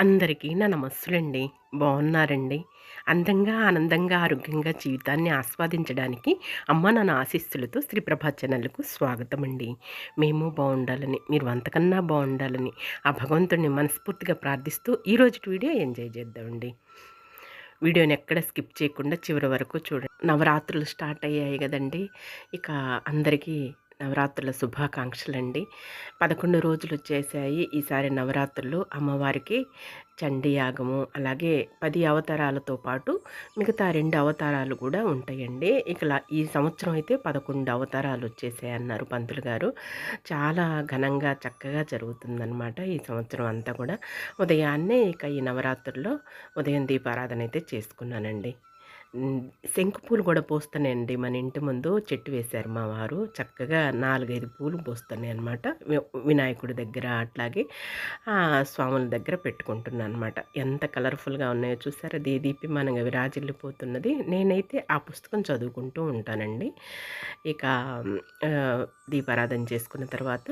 అందరికీ నా నమస్సులండి. బాగున్నారండి? అందంగా ఆనందంగా ఆరోగ్యంగా జీవితాన్ని ఆస్వాదించడానికి అమ్మ నన్ను ఆశీస్సులతో శ్రీప్రభా ఛానల్కు స్వాగతం అండి మేము బాగుండాలని మీరు అంతకన్నా బాగుండాలని ఆ భగవంతుడిని మనస్ఫూర్తిగా ప్రార్థిస్తూ ఈరోజు వీడియో ఎంజాయ్ చేద్దామండి. వీడియోని ఎక్కడ స్కిప్ చేయకుండా చివరి వరకు చూడండి. నవరాత్రులు స్టార్ట్ అయ్యాయి కదండి. ఇక అందరికీ నవరాత్రుల శుభాకాంక్షలండి. పదకొండు రోజులు వచ్చేసాయి ఈసారి నవరాత్రులు. అమ్మవారికి చండీయాగము అలాగే పది అవతారాలతో పాటు మిగతా రెండు అవతారాలు కూడా ఉంటాయండి. ఇక ఈ సంవత్సరం అయితే పదకొండు అవతారాలు వచ్చేసాయి అన్నారు పంతులు గారు. చాలా ఘనంగా చక్కగా జరుగుతుందన్నమాట ఈ సంవత్సరం అంతా కూడా. ఉదయాన్నే ఇక ఈ నవరాత్రుల్లో ఉదయం దీపారాధన అయితే చేసుకున్నానండి. శంకు పూలు కూడా పోస్తున్నాయండి మన ఇంటి ముందు చెట్టు వేశారు మా వారు. చక్కగా నాలుగైదు పూలు పోస్తున్నాయి అనమాట వినాయకుడి దగ్గర అట్లాగే స్వాముల దగ్గర పెట్టుకుంటున్నాను అనమాట ఎంత కలర్ఫుల్గా ఉన్నాయో చూసారా? దీదీప్యమానంగా విరాజిల్లిపోతున్నది. నేనైతే ఆ పుస్తకం చదువుకుంటూ ఉంటానండి. ఇక దీపారాధన చేసుకున్న తర్వాత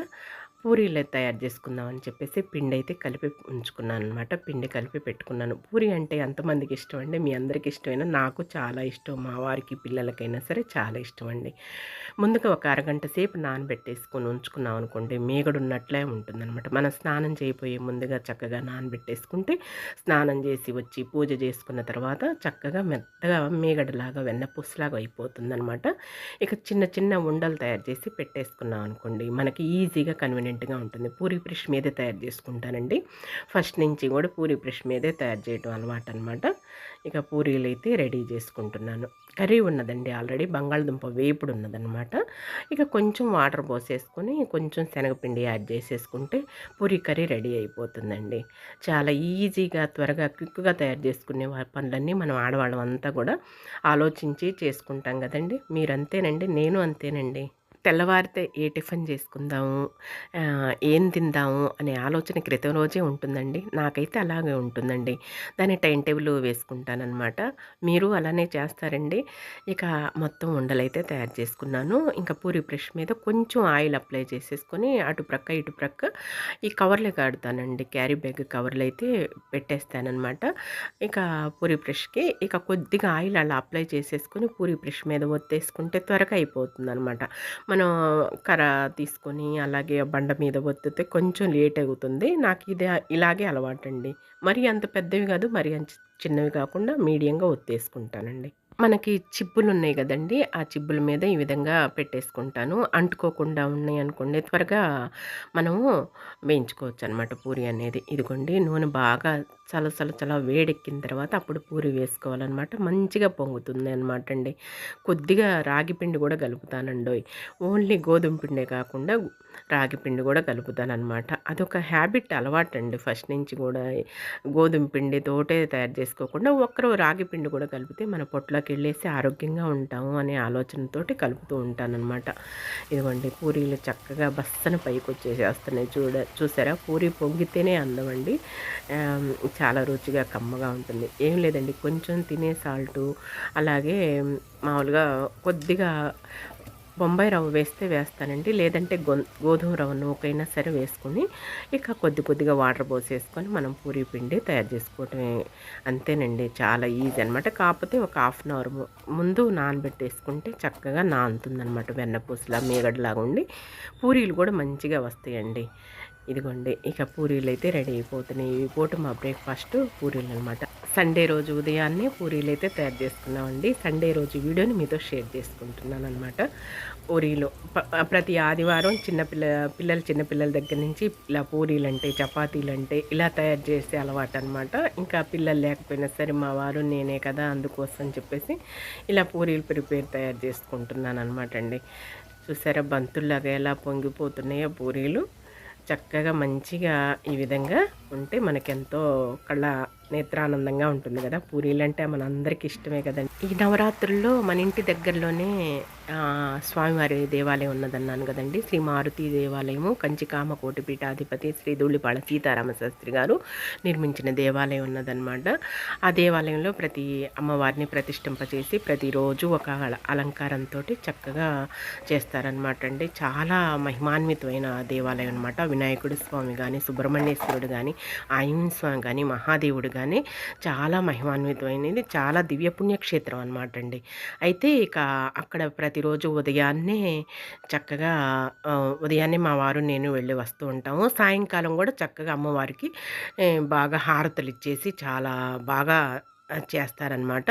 పూరీలు తయారు చేసుకుందాం అని చెప్పేసి పిండి అయితే కలిపి ఉంచుకున్నాను అనమాట పిండి కలిపి పెట్టుకున్నాను. పూరి అంటే ఎంతమందికి ఇష్టం అండి? మీ అందరికి ఇష్టమైన? నాకు చాలా ఇష్టం. మా వారికి పిల్లలకైనా సరే చాలా ఇష్టం అండి. ముందుగా ఒక అరగంట సేపు నానబెట్టేసుకొని ఉంచుకున్నాం అనుకోండి మేగడు ఉన్నట్లే ఉంటుందన్నమాట. మనం స్నానం చేయబోయే ముందుగా చక్కగా నానబెట్టేసుకుంటే స్నానం చేసి వచ్చి పూజ చేసుకున్న తర్వాత చక్కగా మెత్తగా మేగడలాగా వెన్నపూసలాగా అయిపోతుందన్నమాట. ఇక చిన్న చిన్న ఉండలు తయారు చేసి పెట్టేసుకున్నాం అనుకోండి మనకి ఈజీగా కన్వీనియంట్ కన్వీనియంట్గా ఉంటుంది. పూరి బ్రష్ మీదే తయారు చేసుకుంటానండి. ఫస్ట్ నుంచి కూడా పూరి బ్రష్ మీదే తయారు చేయడం అలవాటు అనమాట ఇక పూరీలు అయితే రెడీ చేసుకుంటున్నాను. కర్రీ ఉన్నదండి ఆల్రెడీ బంగాళదుంప వేపుడు ఉన్నదనమాట ఇక కొంచెం వాటర్ పోసేసుకొని కొంచెం శనగపిండి యాడ్ చేసేసుకుంటే పూరి కర్రీ రెడీ అయిపోతుందండి. చాలా ఈజీగా త్వరగా క్విక్గా తయారు చేసుకునే పనులన్నీ మనం ఆడవాళ్ళం అంతా కూడా ఆలోచించి చేసుకుంటాం కదండి. మీరంతేనండి నేను అంతేనండి. తెల్లవారితే ఏ టిఫిన్ చేసుకుందాము ఏం తిందాము అనే ఆలోచన క్రితం రోజే ఉంటుందండి. నాకైతే అలాగే ఉంటుందండి. దాని టైం టేబుల్ వేసుకుంటానమాట మీరు అలానే చేస్తారండి. ఇక మొత్తం ఉండలైతే తయారు చేసుకున్నాను. ఇంకా పూరి బ్రష్ మీద కొంచెం ఆయిల్ అప్లై చేసేసుకొని అటు ప్రక్క ఇటు ప్రక్క ఈ కవర్లే కాడుతానండి. క్యారీ బ్యాగ్ కవర్లు అయితే పెట్టేస్తానమాట ఇక పూరి బ్రష్కి ఇక కొద్దిగా ఆయిల్ అలా అప్లై చేసేసుకొని పూరి బ్రష్ మీద ఒత్తేసుకుంటే త్వరగా అయిపోతుంది అనమాట మనం కర్ర తీసుకొని అలాగే బండ మీద ఒత్తితే కొంచెం లేట్ అవుతుంది. నాకు ఇది ఇలాగే అలవాటండి. మరి అంత పెద్దవి కాదు మరి అంత చిన్నవి కాకుండా మీడియంగా ఒత్తేసుకుంటానండి. మనకి చిబ్బులు ఉన్నాయి కదండి ఆ చిబ్బుల మీద ఈ విధంగా పెట్టేసుకుంటాను. అంటుకోకుండా ఉన్నాయి అనుకోండి త్వరగా మనము వేయించుకోవచ్చు అనమాట పూరి అనేది. ఇదిగోండి నూనె బాగా చాలా చాలా చాలా వేడెక్కిన తర్వాత అప్పుడు పూరి వేసుకోవాలన్నమాట. మంచిగా పొంగుతుంది అనమాట అండి కొద్దిగా రాగి పిండి కూడా కలుపుతానండి ఓన్లీ గోధుమ పిండే కాకుండా రాగి పిండి కూడా కలుపుతానమాట అదొక హ్యాబిట్ అలవాటండి ఫస్ట్ నుంచి కూడా. గోధుమ పిండి తోటే తయారు చేసుకోకుండా ఒక్కరు రాగి పిండి కూడా కలిపితే మన పొట్లోకి వెళ్ళేసి ఆరోగ్యంగా ఉంటాము అనే ఆలోచనతోటి కలుపుతూ ఉంటానన్నమాట. ఇదిగోండి పూరీలు చక్కగా బస్సన పైకి వచ్చేసేస్తున్నాయి చూడ చూసారా? పూరి పొంగితేనే అందమండి. చాలా రుచిగా కమ్మగా ఉంటుంది. ఏం లేదండి కొంచెం తినే సాల్టు అలాగే మామూలుగా కొద్దిగా బొంబాయి రవ్వ వేస్తే వేస్తానండి. లేదంటే గో గోధుమ రవ్వ నూకైనా సరే వేసుకొని ఇక కొద్ది కొద్దిగా వాటర్ పోసేసుకొని మనం పూరి పిండి తయారు చేసుకోవటమే అంతేనండి చాలా ఈజీ అనమాట కాకపోతే ఒక హాఫ్ అన్ అవర్ ముందు నానబెట్టేసుకుంటే చక్కగా నానుతుందనమాట వెన్నపూసలా మేగడలాగా ఉండి పూరీలు కూడా మంచిగా వస్తాయండి. ఇదిగోండి ఇక పూరీలు అయితే రెడీ అయిపోతున్నాయి. ఇవి పూట మా బ్రేక్ఫాస్ట్ పూరీలు అనమాట సండే రోజు ఉదయాన్నే పూరీలు అయితే తయారు చేసుకున్నామండి. సండే రోజు వీడియోని మీతో షేర్ చేసుకుంటున్నాను అనమాట పూరీలు ప్రతి ఆదివారం చిన్నపిల్ల పిల్లలు చిన్నపిల్లల దగ్గర నుంచి ఇలా పూరీలు అంటే చపాతీలు అంటే ఇలా తయారు చేసే అలవాటు అనమాట ఇంకా పిల్లలు లేకపోయినా సరే మా వారు నేనే కదా అందుకోసం చెప్పేసి ఇలా పూరీలు ప్రిపేర్ తయారు చేసుకుంటున్నాను అనమాట అండి. చూసారా బంతుల్లాగా ఎలా పొంగిపోతున్నాయో పూరీలు. చక్కగా మంచిగా ఈ విధంగా ఉంటే మనకెంతో కళ్ళ నేత్రానందంగా ఉంటుంది కదా. పూరీలు అంటే మనందరికీ ఇష్టమే కదండి. ఈ నవరాత్రుల్లో మన ఇంటి దగ్గరలోనే స్వామివారి దేవాలయం ఉన్నదన్నాను కదండి. శ్రీ మారుతి దేవాలయము కంచికామ కోటి పీఠాధిపతి శ్రీ ధూళిపాళ సీతారామ శాస్త్రి గారు నిర్మించిన దేవాలయం ఉన్నదన్నమాట. ఆ దేవాలయంలో ప్రతి అమ్మవారిని ప్రతిష్ఠింపచేసి ప్రతిరోజు ఒక అలంకారంతో చక్కగా చేస్తారనమాట అండి. చాలా మహిమాన్వితమైన దేవాలయం అనమాట వినాయకుడి స్వామి కానీ సుబ్రహ్మణ్యేశ్వరుడు కానీ ఆంజనేయ స్వామి కానీ మహాదేవుడు కానీ చాలా మహిమాన్వితమైనది. చాలా దివ్య పుణ్యక్షేత్రం అనమాట అండి. అయితే ఇక అక్కడ ప్రతిరోజు ఉదయాన్నే చక్కగా ఉదయాన్నే మా వారు నేను వెళ్ళి వస్తూ ఉంటాము. సాయంకాలం కూడా చక్కగా అమ్మవారికి బాగా హారతలు ఇచ్చేసి చాలా బాగా చేస్తారనమాట.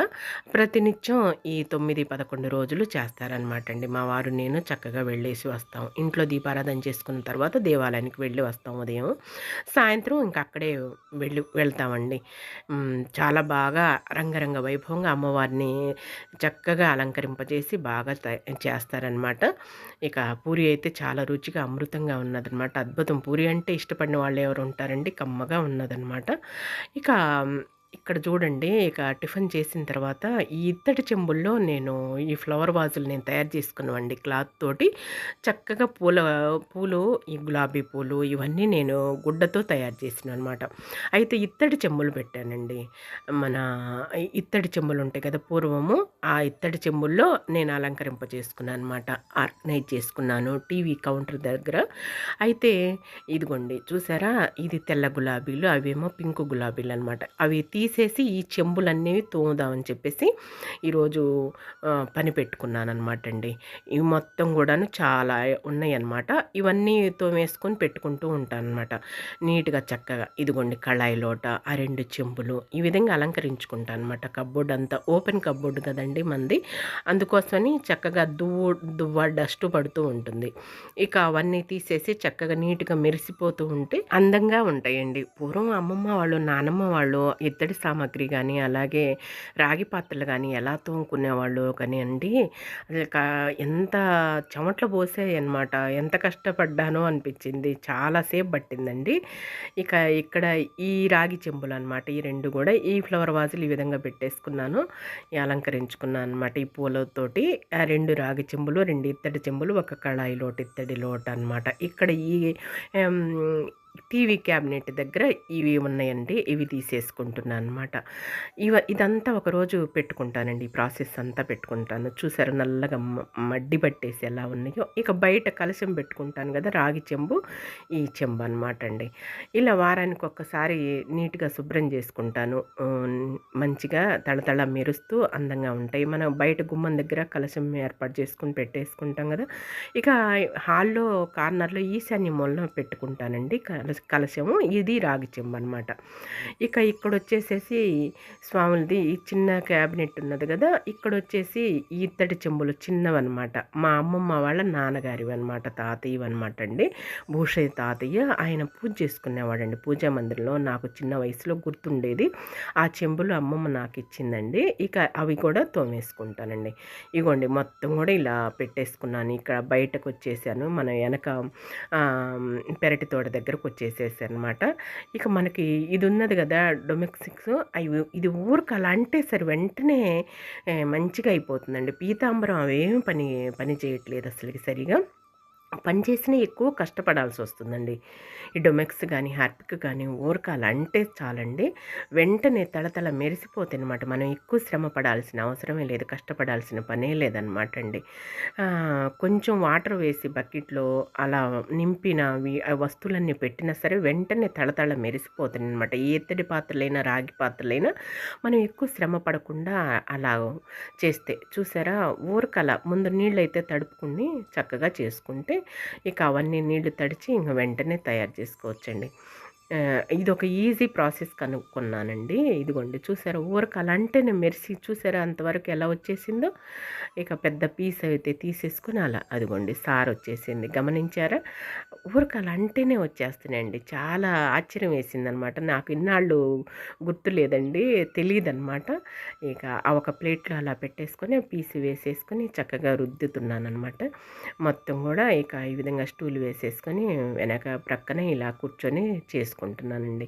ప్రతినిత్యం ఈ తొమ్మిది పదకొండు రోజులు చేస్తారనమాట అండి మా వారు నేను చక్కగా వెళ్ళేసి వస్తాం. ఇంట్లో దీపారాధన చేసుకున్న తర్వాత దేవాలయానికి వెళ్ళి వస్తాం ఉదయం. సాయంత్రం ఇంకా అక్కడే వెళ్ళి వెళ్తామండి. చాలా బాగా రంగరంగ వైభవంగా అమ్మవారిని చక్కగా అలంకరింపజేసి బాగా చేస్తారనమాట. ఇక పూరి అయితే చాలా రుచిగా అమృతంగా ఉన్నదనమాట. అద్భుతం. పూరి అంటే ఇష్టపడిన వాళ్ళు ఎవరు ఉంటారండి? కమ్మగా ఉన్నదనమాట. ఇక ఇక్కడ చూడండి ఇక టిఫిన్ చేసిన తర్వాత ఈ ఇత్తడి చెంబుల్లో నేను ఈ ఫ్లవర్ వాజులు నేను తయారు చేసుకున్నామండి క్లాత్ తోటి చక్కగా పూల పూలు ఈ గులాబీ పూలు ఇవన్నీ నేను గుడ్డతో తయారు చేసిన అనమాట అయితే ఇత్తడి చెంబులు పెట్టానండి. మన ఇత్తడి చెంబులు ఉంటాయి కదా పూర్వము ఆ ఇత్తడి చెంబుల్లో నేను అలంకరింప చేసుకున్నాను అనమాట ఆర్గనైజ్ చేసుకున్నాను టీవీ కౌంటర్ దగ్గర. అయితే ఇదిగోండి చూసారా? ఇది తెల్ల గులాబీలు అవేమో పింక్ గులాబీలు అనమాట అవి తీసేసి ఈ చెంబులన్నీ తోముదామని చెప్పేసి ఈరోజు పని పెట్టుకున్నాను అనమాట అండి ఇవి మొత్తం కూడాను చాలా ఉన్నాయి అనమాట ఇవన్నీ తోమేసుకొని పెట్టుకుంటూ ఉంటాను అనమాట నీట్గా చక్కగా ఇదిగోండి కళాయి లోట ఆ రెండు చెంబులు ఈ విధంగా అలంకరించుకుంటాను అనమాట కబ్బోర్డ్ అంతా ఓపెన్ కబ్బోర్డ్ కదండి మంది అందుకోసమని చక్కగా దువ్వు దువ్వ డస్ట్ పడుతూ ఉంటుంది. ఇక అవన్నీ తీసేసి చక్కగా నీట్గా మెరిసిపోతూ ఉంటే అందంగా ఉంటాయండి. పూర్వం అమ్మమ్మ వాళ్ళు నానమ్మ వాళ్ళు ఇద్దరు పచ్చడి సామాగ్రి కానీ అలాగే రాగి పాత్రలు కానీ ఎలా తోముకునేవాళ్ళు కానీ అండి ఎంత చెమట్లు పోసాయన్నమాట. ఎంత కష్టపడ్డానో అనిపించింది. చాలాసేపు పట్టిందండి. ఇక ఇక్కడ ఈ రాగి చెంబులు అనమాట ఈ రెండు కూడా ఈ ఫ్లవర్ వాజులు ఈ విధంగా పెట్టేసుకున్నాను. అలంకరించుకున్నాను అనమాట ఈ పూలతోటి. ఆ రెండు రాగి చెంబులు రెండు ఇత్తడి చెంబులు ఒక కళాయి లోటు ఇత్తడి లోటు అనమాట ఇక్కడ ఈ టీవీ క్యాబినెట్ దగ్గర ఇవి ఉన్నాయండి. ఇవి తీసేసుకుంటున్నాను అనమాట ఇవ ఇదంతా ఒకరోజు పెట్టుకుంటానండి. ఈ ప్రాసెస్ అంతా పెట్టుకుంటాను. చూసారు? నల్లగా మడ్డి పట్టేసి ఎలా ఉన్నాయో. ఇక బయట కలశం పెట్టుకుంటాను కదా రాగి చెంబు ఈ చెంబు అనమాట అండి. ఇలా వారానికి ఒక్కసారి నీట్గా శుభ్రం చేసుకుంటాను. మంచిగా తళతళ మెరుస్తూ అందంగా ఉంటాయి. మనం బయట గుమ్మం దగ్గర కలశం ఏర్పాటు చేసుకుని పెట్టేసుకుంటాం కదా. ఇక హాల్లో కార్నర్లో ఈశాన్య మూలన పెట్టుకుంటానండి. కలశము. ఇది రాగి చెంబు అనమాట ఇక ఇక్కడ వచ్చేసేసి స్వాములది ఈ చిన్న క్యాబినెట్ ఉన్నది కదా ఇక్కడ వచ్చేసి ఇత్తడి చెంబులు చిన్నవన్నమాట మా అమ్మమ్మ వాళ్ళ నాన్నగారివి అనమాట తాతయ్యవి అనమాట అండి. భూషయ్య తాతయ్య ఆయన పూజ చేసుకునేవాడండి. పూజా మందిరంలో నాకు చిన్న వయసులో గుర్తుండేది. ఆ చెంబులు అమ్మమ్మ నాకు ఇచ్చిందండి ఇక అవి కూడా తోమేసుకుంటానండి. ఇగోండి మొత్తం కూడా ఇలా పెట్టేసుకున్నాను. ఇక్కడ బయటకు వచ్చేసాను మన వెనక పెరటి తోట దగ్గరకు వచ్చేసేసనమాట ఇక మనకి ఇది ఉన్నది కదా డొమెక్సిక్స్ అవి ఇది ఊరికి అలా అంటే సరే వెంటనే మంచిగా అయిపోతుందండి. పీతాంబరం అవేమి పని పని చేయట్లేదు అసలుకి సరిగా. పనిచేసిన ఎక్కువ కష్టపడాల్సి వస్తుందండి. ఈ డొమెక్స్ కానీ హార్పిక్ కానీ ఊరకాలు అంటే చాలండి. వెంటనే తళతళ మెరిసిపోతే అనమాట మనం ఎక్కువ శ్రమ పడాల్సిన అవసరమే లేదు కష్టపడాల్సిన పనే లేదనమాట అండి. కొంచెం వాటర్ వేసి బకెట్లో అలా నింపిన వస్తువులన్నీ పెట్టినా సరే వెంటనే తళతళ మెరిసిపోతుంది అనమాట ఎత్తడి పాత్రలైనా రాగి పాత్రలైనా మనం ఎక్కువ శ్రమ పడకుండా అలా చేస్తే. చూసారా? ఊరకల ముందు నీళ్ళు అయితే తడుపుకుని చక్కగా చేసుకుంటే ఇక అవన్నీ నీళ్ళు తడిచి ఇంక వెంటనే తయారు చేసుకోవచ్చండి. ఇది ఒక ఈజీ ప్రాసెస్ కనుక్కున్నానండి. ఇదిగోండి చూసారా ఊరకాలు అంటేనే మెరిసి చూసారా అంతవరకు ఎలా వచ్చేసిందో? ఇక పెద్ద పీస్ అయితే తీసేసుకుని అలా అదిగోండి సార్ వచ్చేసింది. గమనించారా? ఊరకాల అంటేనే వచ్చేస్తున్నాయండి. చాలా ఆశ్చర్యం వేసిందనమాట. నాకు ఇన్నాళ్ళు గుర్తు లేదండి తెలియదనమాట ఇక ఆ ఒక ప్లేట్లో అలా పెట్టేసుకొని పీస్ వేసేసుకొని చక్కగా రుద్దుతున్నాను అనమాట మొత్తం కూడా ఇక ఈ విధంగా స్టూల్ వేసేసుకొని వెనక ప్రక్కనే ఇలా కూర్చొని చేసుకుంటాను చేసుకుంటున్నానండి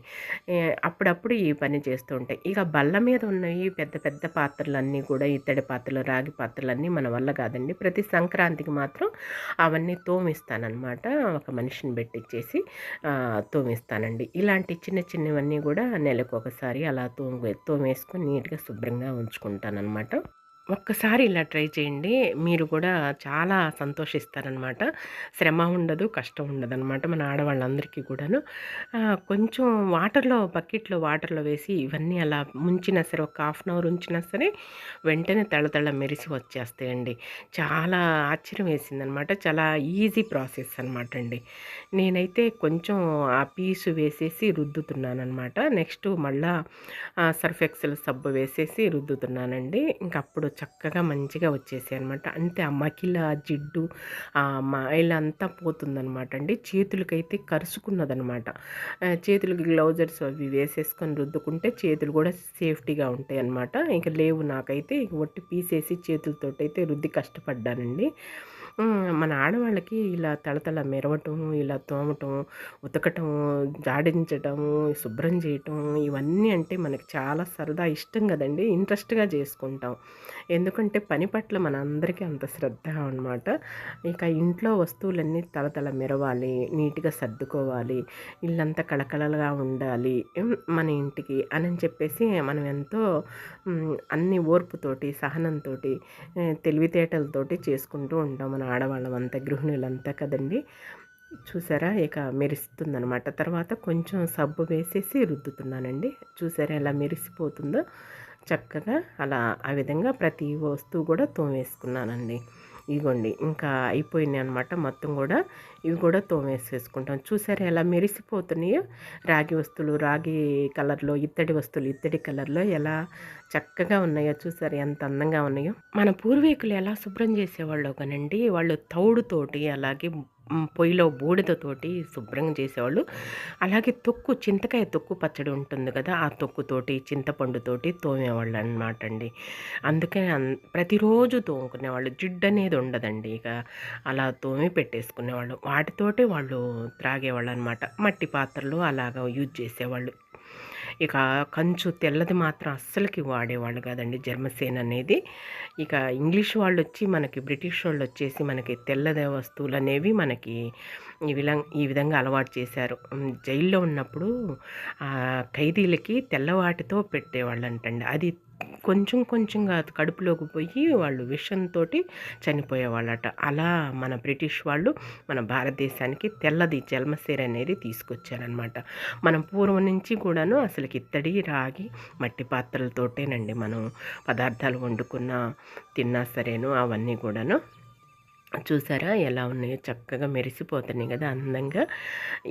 అప్పుడప్పుడు ఈ పని చేస్తూ ఉంటాయి ఇక బల్ల మీద ఉన్నవి పెద్ద పెద్ద పాత్రలన్నీ కూడా ఇత్తడి పాత్రలు రాగి పాత్రలన్నీ మన వల్ల కాదండి. ప్రతి సంక్రాంతికి మాత్రం అవన్నీ తోమిస్తానన్నమాట. ఒక మనిషిని పెట్టించేసి తోమిస్తానండి. ఇలాంటి చిన్న చిన్నవన్నీ కూడా నెలకు ఒకసారి అలా తోమి తోమేసుకొని నీట్గా శుభ్రంగా ఉంచుకుంటానమాట ఒక్కసారి ఇలా ట్రై చేయండి. మీరు కూడా చాలా సంతోషిస్తారనమాట. శ్రమ ఉండదు కష్టం ఉండదు అనమాట మన ఆడవాళ్ళందరికీ కూడాను. కొంచెం వాటర్లో బకెట్లో వాటర్లో వేసి ఇవన్నీ అలా ముంచినా సరే ఒక హాఫ్ అన్ అవర్ ఉంచినా సరే వెంటనే తళతళ మెరిసి వచ్చేస్తాయండి. చాలా ఆశ్చర్యం వేసిందనమాట. చాలా ఈజీ ప్రాసెస్ అనమాట అండి. నేనైతే కొంచెం ఆ పీసు వేసేసి రుద్దుతున్నాను అనమాట నెక్స్ట్ మళ్ళా ఆ, సర్ఫ్ ఎక్సెల్ సబ్బు వేసేసి రుద్దుతున్నానండి. ఇంకా అప్పుడు చక్కగా మంచిగా వచ్చేసాయి అనమాట అంతే ఆ మకిల జిడ్డు ఆ మైల్ అంతా పోతుందనమాట అండి. చేతులకైతే కరుసుకున్నదనమాట చేతులకి గ్లౌజర్స్ అవి వేసేసుకొని రుద్దుకుంటే చేతులు కూడా సేఫ్టీగా ఉంటాయి అనమాట ఇంకా లేవు నాకైతే ఒట్టి పీసేసి చేతులతోటి అయితే రుద్ది కష్టపడ్డానండి. మన ఆడవాళ్ళకి ఇలా తలతల మెరవటం ఇలా తోమటం ఉతకటం జాడించటం శుభ్రం చేయటం ఇవన్నీ అంటే మనకి చాలా సరదా ఇష్టం కదండి. ఇంట్రెస్ట్గా చేసుకుంటాం. ఎందుకంటే పని పట్ల మన అందరికీ అంత శ్రద్ధ అనమాట ఇక ఇంట్లో వస్తువులన్నీ తలతల మెరవాలి నీట్గా సర్దుకోవాలి ఇల్లంతా కళకళగా ఉండాలి మన ఇంటికి అని చెప్పేసి మనం ఎంతో అన్ని ఓర్పుతోటి సహనంతో తెలివితేటలతోటి చేసుకుంటూ ఉంటాం మన ఆడవాళ్ళమంతా గృహిణులంతా కదండి. చూసారా? ఇక మెరుస్తుందనమాట తర్వాత కొంచెం సబ్బు వేసేసి రుద్దుతున్నానండి. చూసారా ఎలా మెరిసిపోతుందో? చక్కగా అలా ఆ విధంగా ప్రతి వస్తువు కూడా తోమేసుకున్నానండి. ఇగోండి ఇంకా అయిపోయినాయి అనమాట మొత్తం కూడా. ఇవి కూడా తోమేసేసుకుంటాం. చూసారా ఎలా మెరిసిపోతున్నాయో? రాగి వస్తువులు రాగి కలర్లో ఇత్తడి వస్తువులు ఇత్తడి కలర్లో ఎలా చక్కగా ఉన్నాయో చూసారు ఎంత అందంగా ఉన్నాయో. మన పూర్వీకులు ఎలా శుభ్రం చేసేవాళ్ళు కానండి వాళ్ళు తౌడుతోటి అలాగే పొయ్యిలో బూడిదతోటి శుభ్రం చేసేవాళ్ళు. అలాగే తొక్కు చింతకాయ తొక్కు పచ్చడి ఉంటుంది కదా ఆ తొక్కుతోటి చింతపండుతోటి తోమేవాళ్ళు అనమాట అండి. అందుకే అన్- ప్రతిరోజు తోముకునేవాళ్ళు. జిడ్డు అనేది ఉండదండి ఇక. అలా తోమి పెట్టేసుకునేవాళ్ళు. వాటితోటి వాళ్ళు త్రాగేవాళ్ళు అనమాట మట్టి పాత్రలు అలాగా యూజ్ చేసేవాళ్ళు. ఇక కంచు తెల్లది మాత్రం అస్సలకి వాడేవాళ్ళు కాదండి. జర్మసేన్ అనేది. ఇక ఇంగ్లీష్ వాళ్ళు వచ్చి మనకి బ్రిటిష్ వాళ్ళు వచ్చేసి మనకి తెల్లద వస్తువులు అనేవి మనకి ఈ విధంగా ఈ విధంగా అలవాటు చేశారు. జైల్లో ఉన్నప్పుడు ఖైదీలకి తెల్లవాటితో పెట్టేవాళ్ళు అంటండి అది కొంచెం కొంచెంగా కడుపులోకి పోయి వాళ్ళు విషంతో చనిపోయేవాళ్ళట. అలా మన బ్రిటిష్ వాళ్ళు మన భారతదేశానికి తెల్లది జల్మసేర అనేది తీసుకొచ్చారనమాట మనం పూర్వం నుంచి కూడాను అసలు ఇత్తడి రాగి మట్టి పాత్రలతోటేనండి మనం పదార్థాలు వండుకున్నా తిన్నా సరేను అవన్నీ కూడాను చూసారా? ఎలా ఉన్నాయో చక్కగా మెరిసిపోతున్నాయి కదా అందంగా.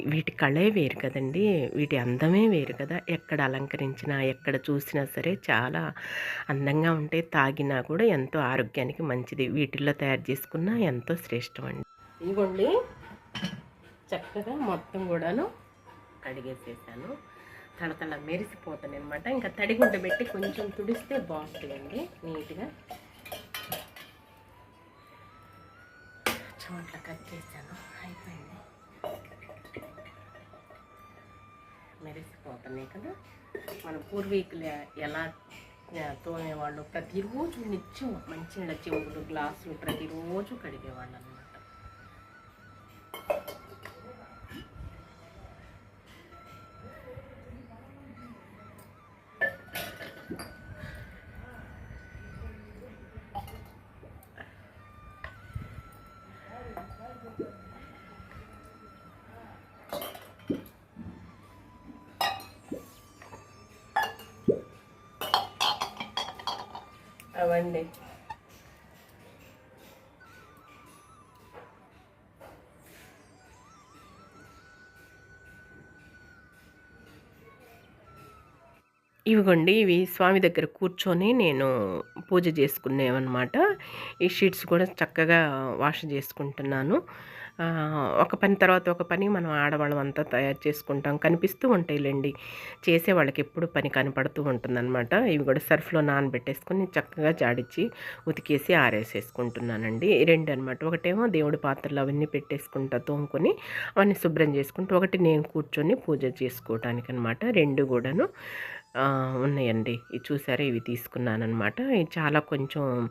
వీటి కళే వేరు కదండి. వీటి అందమే వేరు కదా. ఎక్కడ అలంకరించినా ఎక్కడ చూసినా సరే చాలా అందంగా ఉంటే తాగినా కూడా ఎంతో ఆరోగ్యానికి మంచిది. వీటిల్లో తయారు చేసుకున్నా ఎంతో శ్రేష్టం అండి ఇదిగోండి. చక్కగా మొత్తం కూడాను కడిగేసేసాను. తల మెరిసిపోతాను అనమాట ఇంకా తడిగుడ్డ పెట్టి కొంచెం తుడిస్తే బాగుంటుందండి. నీట్గా. చోట్ల కట్ చేశాను అయిపోయింది. మెరిసిపోతున్నాయి కదా. మన పూర్వీకులు ఎలా ఆ, తోమేవాళ్ళు ప్రతిరోజు నిత్యం మంచి చెవులు గ్లాసులు ప్రతిరోజు కడిగేవాళ్ళు. అవండి ఇవిగోండి ఇవి స్వామి దగ్గర కూర్చొని నేను పూజ చేసుకునేవన్నమాట. ఈ షీట్స్ కూడా చక్కగా వాష్ చేసుకుంటున్నాను. ఒక పని తర్వాత ఒక పని మనం ఆడవాళ్ళం అంతా తయారు చేసుకుంటాం. కనిపిస్తూ ఉంటాయిలేండి. చేసే వాళ్ళకి ఎప్పుడు పని కనపడుతూ ఉంటుందన్నమాట. ఇవి కూడా సర్ఫ్లో నానబెట్టేసుకొని చక్కగా జాడిచ్చి ఉతికేసి ఆరేసేసుకుంటున్నానండి. రెండు అనమాట ఒకటేమో దేవుడి పాత్రలు అవన్నీ పెట్టేసుకుంటా తోముకొని అవన్నీ శుభ్రం చేసుకుంటూ ఒకటి నేను కూర్చొని పూజ చేసుకోవటానికి అనమాట రెండు కూడాను ఉన్నాయండి. ఇది చూసారా? ఇవి తీసుకున్నాను అనమాట చాలా కొంచెం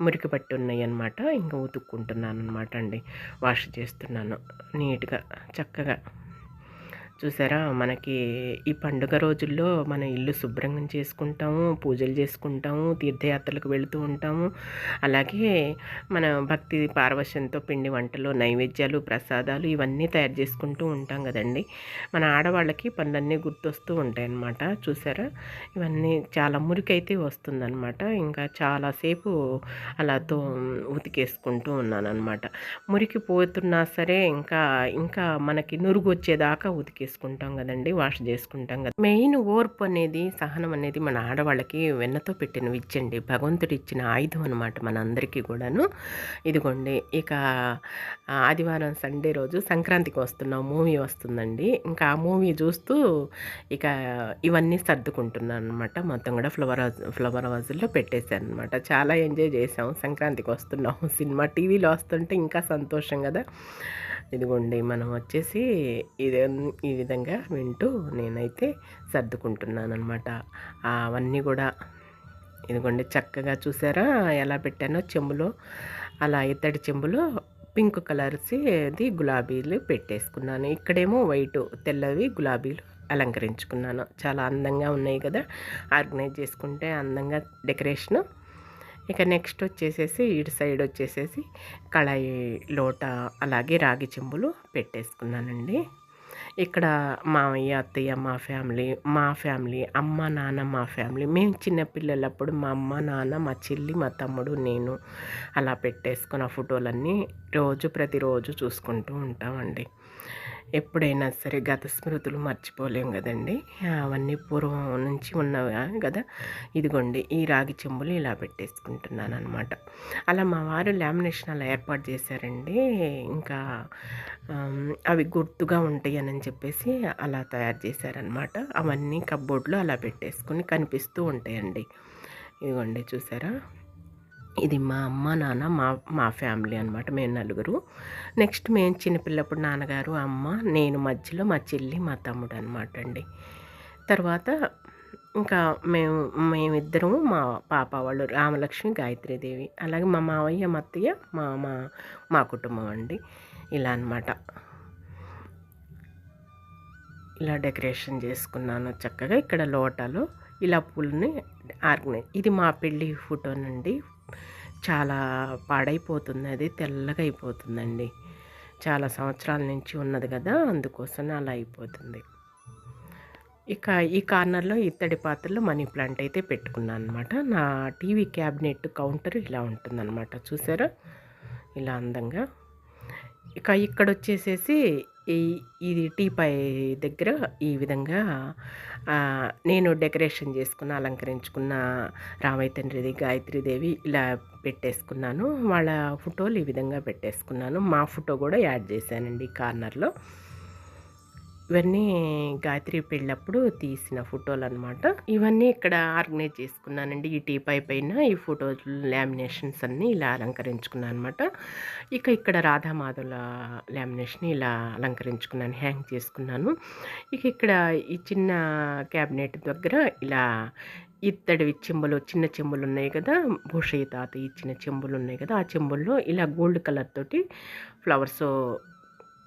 మురికి పట్టి ఉన్నాయి అనమాట ఇంకా ఉతుక్కుంటున్నాను అనమాట అండి. వాష్ చేస్తున్నాను. నీట్గా చక్కగా. చూసారా? మనకి ఈ పండుగ రోజుల్లో మన ఇల్లు శుభ్రంగా చేసుకుంటాము పూజలు చేసుకుంటాము తీర్థయాత్రలకు వెళుతూ ఉంటాము. అలాగే మన భక్తి పారవశ్యంతో పిండి వంటలు నైవేద్యాలు ప్రసాదాలు ఇవన్నీ తయారు చేసుకుంటూ ఉంటాం కదండి. మన ఆడవాళ్ళకి పనులన్నీ గుర్తొస్తూ ఉంటాయన్నమాట. చూసారా? ఇవన్నీ చాలా మురికైతే వస్తుందన్నమాట. ఇంకా చాలాసేపు అలా తో ఉతికేసుకుంటూ ఉన్నాను అనమాట మురికి పోతున్నా సరే ఇంకా ఇంకా మనకి నురుగు వచ్చేదాకా ఉతికేసుకుంటాం. చేసుకుంటాం కదండి వాష్ చేసుకుంటాం కదా. మెయిన్ ఓర్పు అనేది సహనం అనేది మన ఆడవాళ్ళకి వెన్నతో పెట్టిన విచ్చండి భగవంతుడు ఇచ్చిన ఆయుధం అనమాట మన అందరికీ కూడాను. ఇదిగోండి ఇక ఆదివారం సండే రోజు సంక్రాంతికి వస్తున్నాం మూవీ వస్తుందండి. ఇంకా ఆ మూవీ చూస్తూ ఇక ఇవన్నీ సర్దుకుంటున్నాను అనమాట మొత్తం కూడా ఫ్లవర్ ఫ్లవర్ వాజుల్లో పెట్టేశాను అనమాట చాలా ఎంజాయ్ చేసాం సంక్రాంతికి వస్తున్నాము. సినిమా టీవీలో వస్తుంటే ఇంకా సంతోషం కదా. ఇదిగోండి మనం వచ్చేసి ఇది ఈ విధంగా వింటూ నేనైతే సర్దుకుంటున్నాను అనమాట అవన్నీ కూడా ఇదిగోండి చక్కగా చూసారా? ఎలా పెట్టానో చెంబులో అలా ఇత్తడి చెంబులో పింక్ కలర్స్ది గులాబీలు పెట్టేసుకున్నాను. ఇక్కడేమో వైట్ తెల్లవి గులాబీలు అలంకరించుకున్నాను. చాలా అందంగా ఉన్నాయి కదా? ఆర్గనైజ్ చేసుకుంటే అందంగా డెకరేషను ఇక నెక్స్ట్ వచ్చేసేసి ఇటు సైడ్ వచ్చేసేసి కళాయి లోట అలాగే రాగి చెంబులు పెట్టేసుకున్నానండి. ఇక్కడ మామయ్య అత్తయ్య మా ఫ్యామిలీ మా ఫ్యామిలీ అమ్మ నాన్న మా ఫ్యామిలీ మేము చిన్నపిల్లలప్పుడు మా అమ్మ నాన్న మా చెల్లి మా తమ్ముడు నేను అలా పెట్టేసుకున్న ఫోటోలన్నీ రోజు ప్రతిరోజు చూసుకుంటూ ఉంటామండి. ఎప్పుడైనా సరే గత స్మృతులు మర్చిపోలేం కదండి. అవన్నీ పూర్వం నుంచి ఉన్నవి కదా? ఇదిగోండి ఈ రాగి చెంబులు ఇలా పెట్టేసుకుంటున్నాను అనమాట అలా మా వారు లామినేషన్ అలా ఏర్పాటు చేశారండి. ఇంకా అవి గుర్తుగా ఉంటాయి అని చెప్పేసి అలా తయారు చేశారనమాట అవన్నీ కబ్బోర్డ్లో అలా పెట్టేసుకుని కనిపిస్తూ ఉంటాయండి. ఇదిగోండి చూసారా? ఇది మా అమ్మ నాన్న మా మా ఫ్యామిలీ అనమాట మేము నలుగురు. నెక్స్ట్ మేము చిన్నపిల్లప్పుడు నాన్నగారు అమ్మ నేను మధ్యలో మా చెల్లి మా తమ్ముడు అనమాట అండి. తర్వాత ఇంకా మేము మేమిద్దరము మా పాప వాళ్ళు రామలక్ష్మి గాయత్రీదేవి అలాగే మా మావయ్య మా అత్తయ్య మా మా మా కుటుంబం అండి. ఇలా అన్నమాట. ఇలా డెకరేషన్ చేసుకున్నాను చక్కగా. ఇక్కడ లోటాలు ఇలా పూలని ఆర్గనైజ్ ఇది మా పెళ్ళి ఫోటోనండి. చాలా పాడైపోతుంది. అది తెల్లగా అయిపోతుందండి. చాలా సంవత్సరాల నుంచి ఉన్నది కదా అందుకోసం అలా అయిపోతుంది. ఇక ఈ కార్నర్లో ఇత్తడి పాత్రలో మనీ ప్లాంట్ అయితే పెట్టుకున్నాను అనమాట నా టీవీ క్యాబినెట్ కౌంటర్ ఇలా ఉంటుందన్నమాట. చూసారా? ఇలా అందంగా. ఇక ఇక్కడ వచ్చేసేసి ఈ ఇది టీపాయ్ దగ్గర ఈ విధంగా నేను డెకరేషన్ చేసుకున్న అలంకరించుకున్న రామయ్య తండ్రిది గాయత్రీదేవి ఇలా పెట్టేసుకున్నాను. వాళ్ళ ఫోటోలు ఈ విధంగా పెట్టేసుకున్నాను. మా ఫోటో కూడా యాడ్ చేశానండి కార్నర్లో. ఇవన్నీ గాయత్రి పెళ్ళప్పుడు తీసిన ఫోటోలు అనమాట ఇవన్నీ ఇక్కడ ఆర్గనైజ్ చేసుకున్నానండి. ఈ టీపై పైన ఈ ఫోటో లామినేషన్స్ అన్నీ ఇలా అలంకరించుకున్నాను అనమాట ఇక ఇక్కడ రాధామాధుల లామినేషన్ ఇలా అలంకరించుకున్నాను హ్యాంగ్ చేసుకున్నాను. ఇక ఇక్కడ ఈ చిన్న క్యాబినెట్ దగ్గర ఇలా ఇత్తడి చెంబులు చిన్న చెంబులు ఉన్నాయి కదా భూషయ్య తాత ఇచ్చిన చెంబులు ఉన్నాయి కదా ఆ చెంబుల్లో ఇలా గోల్డ్ కలర్ తోటి ఫ్లవర్స్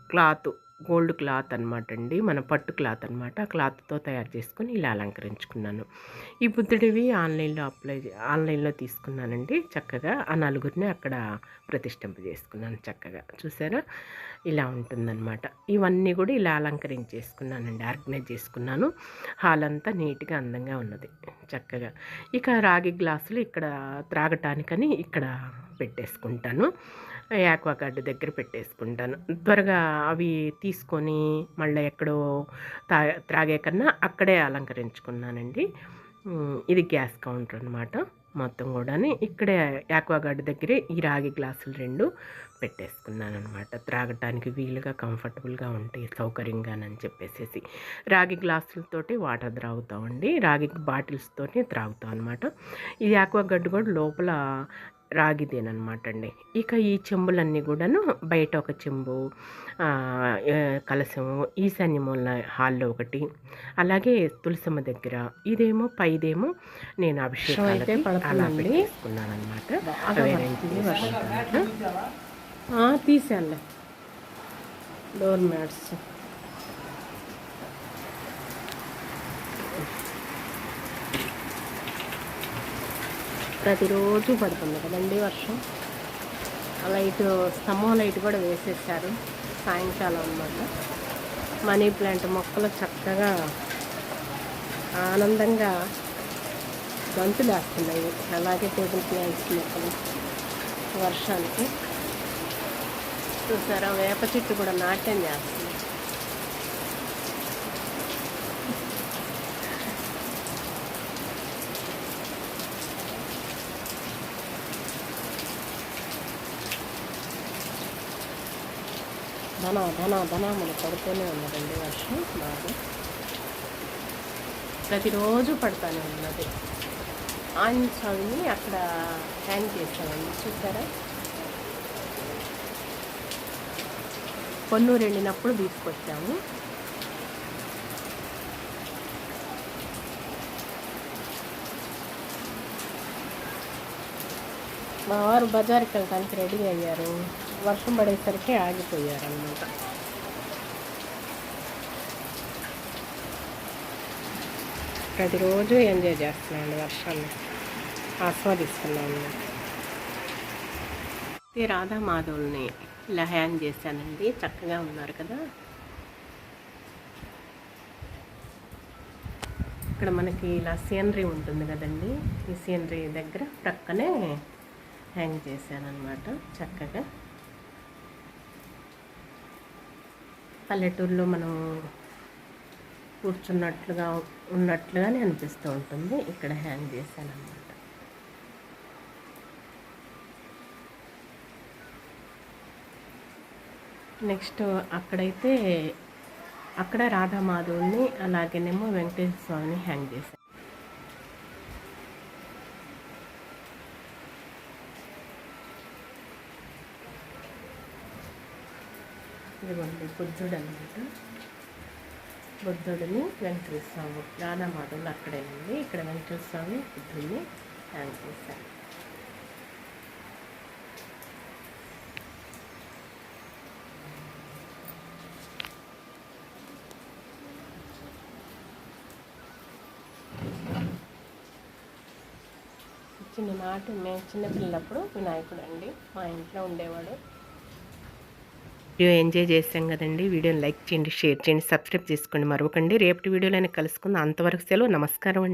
క్లాత్ గోల్డ్ క్లాత్ అనమాట అండి మన పట్టు క్లాత్ అనమాట ఆ క్లాత్తో తయారు చేసుకుని ఇలా అలంకరించుకున్నాను. ఈ బుద్ధుడివి ఆన్లైన్లో అప్లై ఆన్లైన్లో తీసుకున్నానండి. చక్కగా ఆ నలుగురిని అక్కడ ప్రతిష్ఠింప చేసుకున్నాను చక్కగా. చూసారా? ఇలా ఉంటుందన్నమాట. ఇవన్నీ కూడా ఇలా అలంకరించేసుకున్నానండి. ఆర్గనైజ్ చేసుకున్నాను. హాల్ అంతా నీట్గా అందంగా ఉన్నది. చక్కగా. ఇక రాగి గ్లాసులు ఇక్కడ త్రాగటానికని ఇక్కడ పెట్టేసుకుంటాను. యాక్వా గార్డు దగ్గర పెట్టేసుకుంటాను. త్వరగా అవి తీసుకొని మళ్ళీ ఎక్కడో తా త్రాగే కన్నా అక్కడే అలంకరించుకున్నానండి. ఇది గ్యాస్ కౌంటర్ అనమాట మొత్తం కూడా ఇక్కడే యాక్వాగార్డ్ దగ్గరే ఈ రాగి గ్లాసులు రెండు పెట్టేసుకున్నాను అనమాట త్రాగటానికి వీలుగా కంఫర్టబుల్గా ఉంటాయి సౌకర్యంగానని చెప్పేసి రాగి గ్లాసులతోటి వాటర్ త్రాగుతామండి. రాగి బాటిల్స్తోనే త్రాగుతాం అనమాట ఈ యాక్వాగార్డ్ కూడా లోపల రాగిదేనమాట అండి ఇక ఈ చెంబులన్నీ కూడాను బయట ఒక చెంబు కలశము ఈశాన్య మూల హాల్లో ఒకటి అలాగే తులసమ్మ దగ్గర. ఇదేమో పైదేమో నేను అభిషేకాలకి అలా పెట్టేసుకున్నాను అనమాట తీసేయాలి డోర్ మ్యాట్స్. ప్రతిరోజు పడుతుంది కదండి వర్షం. ఆ లైట్ స్తంభం లైట్ కూడా వేసేసారు. సాయంకాలం అన్నమాట. మనీ ప్లాంట్ మొక్కలు చక్కగా ఆనందంగా గంతులేస్తున్నాయి అలాగే టేబుల్ ప్లాంట్స్ మొక్కలు వర్షానికి. చూసారా? వేప చెట్టు కూడా నాట్యం చేస్తుంది. ధన ధన ధన మన పడుతూనే ఉన్నదండి వర్షం నాకు ప్రతిరోజు పడతానే ఉన్నది. ఆంజనేయ స్వామిని అక్కడ హ్యాంగ్ చేస్తామండి చూసారా? పొన్నూరు వెళ్ళినప్పుడు తీసుకొచ్చాము. మా వారు బజార్కి వెళ్ళడానికి రెడీ అయ్యారు. వర్షం పడేసరికి ఆగిపోయారు అన్నమాట ప్రతిరోజు ఎంజాయ్ చేస్తున్నాను వర్షాన్ని. ఆస్వాదిస్తున్నాను. ఈ రాధా మాధవుల్ని ఇలా హ్యాంగ్ చేశానండి. చక్కగా ఉన్నారు కదా. ఇక్కడ మనకి ఇలా సీనరీ ఉంటుంది కదండి. ఈ సీనరీ దగ్గర ప్రక్కనే హ్యాంగ్ చేశాను చక్కగా. పల్లెటూరులో మనం కూర్చున్నట్లుగా ఉన్నట్లుగానే అనిపిస్తూ ఉంటుంది. ఇక్కడ హ్యాంగ్ చేశాను నెక్స్ట్ అక్కడైతే అక్కడ రాధామాధవుని అలాగేనేమో వెంకటేశ్వర స్వామిని హ్యాంగ్ చేశాను. ఇదిగోండి బుద్ధుడు అనమాట బుద్ధుడిని వెంకటేశ్వర స్వామి రాధామాధవులు అక్కడేనండి ఇక్కడ వెంకటేశ్వర స్వామి బుద్ధుడిని హ్యాంగ్ స్వామి చిన్ననాటి మేము చిన్నపిల్లప్పుడు వినాయకుడు అండి మా ఇంట్లో ఉండేవాడు. వీడియో ఎంజాయ్ చేశాం కదండి. వీడియోని లైక్ చేయండి షేర్ చేయండి సబ్స్క్రైబ్ చేసుకోండి మరొకండి రేపటి వీడియోలో కలుసుకుందాం. అంతవరకు సెలవు. నమస్కారం అండి.